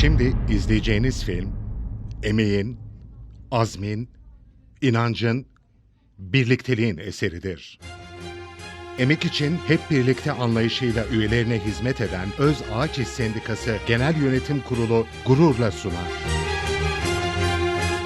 Şimdi izleyeceğiniz film, emeğin, azmin, inancın, birlikteliğin eseridir. Emek için hep birlikte anlayışıyla üyelerine hizmet eden Öz Ağaç İş Sendikası Genel Yönetim Kurulu gururla sunar.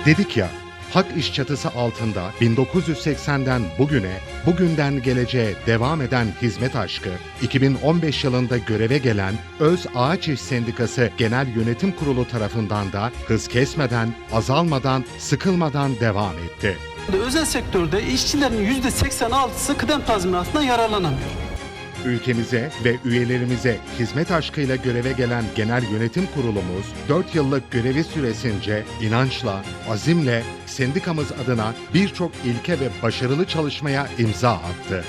Dedik ya, Hak İş çatısı altında 1980'den bugüne, bugünden geleceğe devam eden hizmet aşkı, 2015 yılında göreve gelen Öz Ağaç İş Sendikası Genel Yönetim Kurulu tarafından da hız kesmeden, azalmadan, sıkılmadan devam etti. Özel sektörde işçilerin %86'sı kıdem tazminatından yararlanamıyor. Ülkemize ve üyelerimize hizmet aşkıyla göreve gelen genel yönetim kurulumuz 4 yıllık görevi süresince inançla, azimle sendikamız adına birçok ilke ve başarılı çalışmaya imza attı.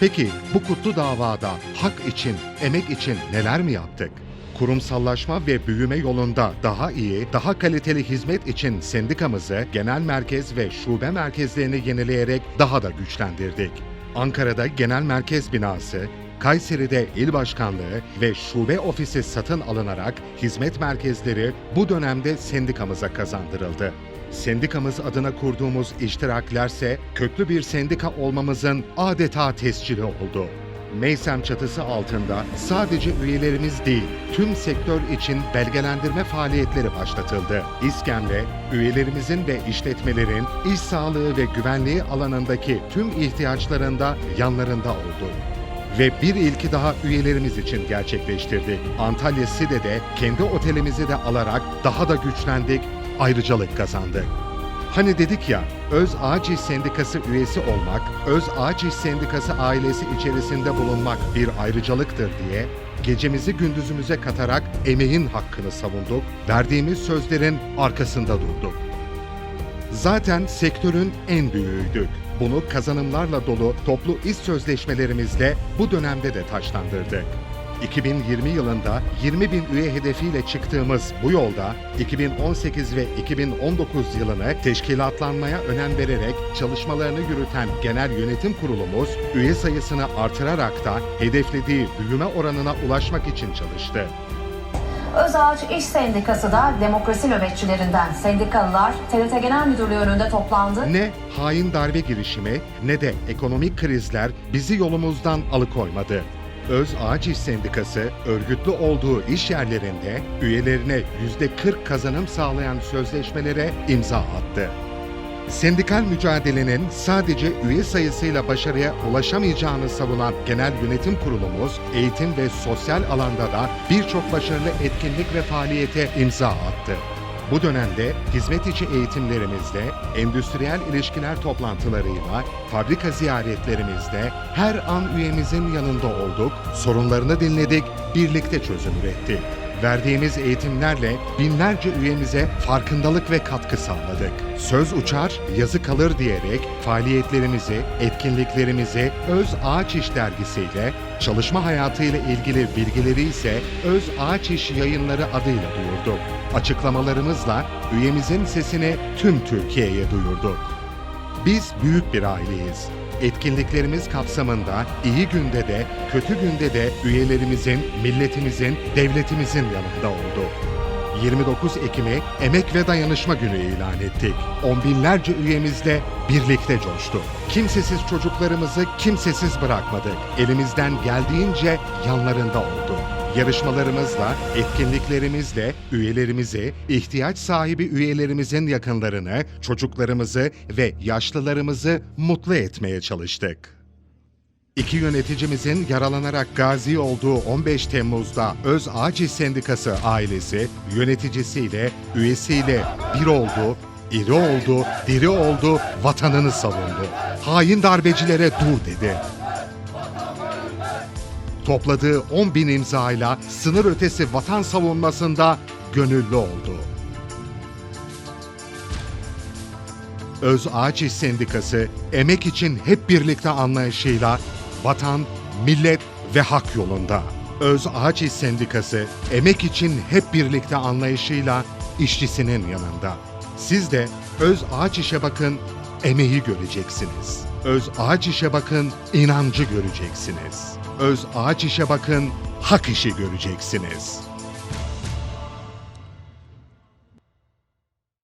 Peki bu kutlu davada hak için, emek için neler mi yaptık? Kurumsallaşma ve büyüme yolunda daha iyi, daha kaliteli hizmet için sendikamızı genel merkez ve şube merkezlerini yenileyerek daha da güçlendirdik. Ankara'da genel merkez binası, Kayseri'de il başkanlığı ve şube ofisi satın alınarak hizmet merkezleri bu dönemde sendikamıza kazandırıldı. Sendikamız adına kurduğumuz iştiraklerse köklü bir sendika olmamızın adeta tescili oldu. Meysem çatısı altında sadece üyelerimiz değil, tüm sektör için belgelendirme faaliyetleri başlatıldı. İskemle, üyelerimizin ve işletmelerin iş sağlığı ve güvenliği alanındaki tüm ihtiyaçlarında yanlarında oldu ve bir ilki daha üyelerimiz için gerçekleştirdik. Antalya Side'de kendi otelimizi de alarak daha da güçlendik, ayrıcalık kazandık. Hani dedik ya, Öz Ağaç İş Sendikası üyesi olmak, Öz Ağaç İş Sendikası ailesi içerisinde bulunmak bir ayrıcalıktır diye gecemizi gündüzümüze katarak emeğin hakkını savunduk, verdiğimiz sözlerin arkasında durduk. Zaten sektörün en büyüğüydük. Bunu kazanımlarla dolu toplu iş sözleşmelerimizle bu dönemde de taşlandırdık. 2020 yılında 20 bin üye hedefiyle çıktığımız bu yolda 2018 ve 2019 yılını teşkilatlanmaya önem vererek çalışmalarını yürüten genel yönetim kurulumuz üye sayısını artırarak da hedeflediği büyüme oranına ulaşmak için çalıştı. Özağaç İş Sendikası da demokrasi nöbetçilerinden sendikalılar TRT Genel Müdürlüğü önünde toplandı. Ne hain darbe girişimi ne de ekonomik krizler bizi yolumuzdan alıkoymadı. Öz Ağaç İş Sendikası örgütlü olduğu iş yerlerinde üyelerine %40 kazanım sağlayan sözleşmelere imza attı. Sendikal mücadelenin sadece üye sayısıyla başarıya ulaşamayacağını savunan Genel Yönetim Kurulumuz, eğitim ve sosyal alanda da birçok başarılı etkinlik ve faaliyete imza attı. Bu dönemde hizmet içi eğitimlerimizde, endüstriyel ilişkiler toplantılarıyla, fabrika ziyaretlerimizde her an üyemizin yanında olduk, sorunlarını dinledik, birlikte çözüm ürettik. Verdiğimiz eğitimlerle binlerce üyemize farkındalık ve katkı sağladık. Söz uçar, yazı kalır diyerek faaliyetlerimizi, etkinliklerimizi Öz Ağaç İş dergisiyle, çalışma hayatıyla ilgili bilgileri ise Öz Ağaç İş yayınları adıyla duyurduk. Açıklamalarımızla üyemizin sesini tüm Türkiye'ye duyurduk. Biz büyük bir aileyiz. Etkinliklerimiz kapsamında iyi günde de kötü günde de üyelerimizin, milletimizin, devletimizin yanında oldu. 29 Ekim'i Emek ve Dayanışma Günü ilan ettik. On binlerce üyemizle birlikte coştuk. Kimsesiz çocuklarımızı kimsesiz bırakmadık. Elimizden geldiğince yanlarında olduk. Yarışmalarımızla, etkinliklerimizle üyelerimizi, ihtiyaç sahibi üyelerimizin yakınlarını, çocuklarımızı ve yaşlılarımızı mutlu etmeye çalıştık. İki yöneticimizin yaralanarak gazi olduğu 15 Temmuz'da Öz İş Sendikası ailesi yöneticisiyle, üyesiyle bir oldu, iri oldu, diri oldu, vatanını savundu. Hain darbecilere dur dedi. Topladığı 10 bin imzayla sınır ötesi vatan savunmasında gönüllü oldu. Öz Ağaç İş Sendikası emek için hep birlikte anlayışıyla vatan, millet ve hak yolunda. Öz Ağaç İş Sendikası emek için hep birlikte anlayışıyla işçisinin yanında. Siz de Öz Ağaç İş'e bakın, emeği göreceksiniz. Öz Ağaç İş'e bakın, inancı göreceksiniz. Öz Ağaç İş'e bakın, hak işi göreceksiniz.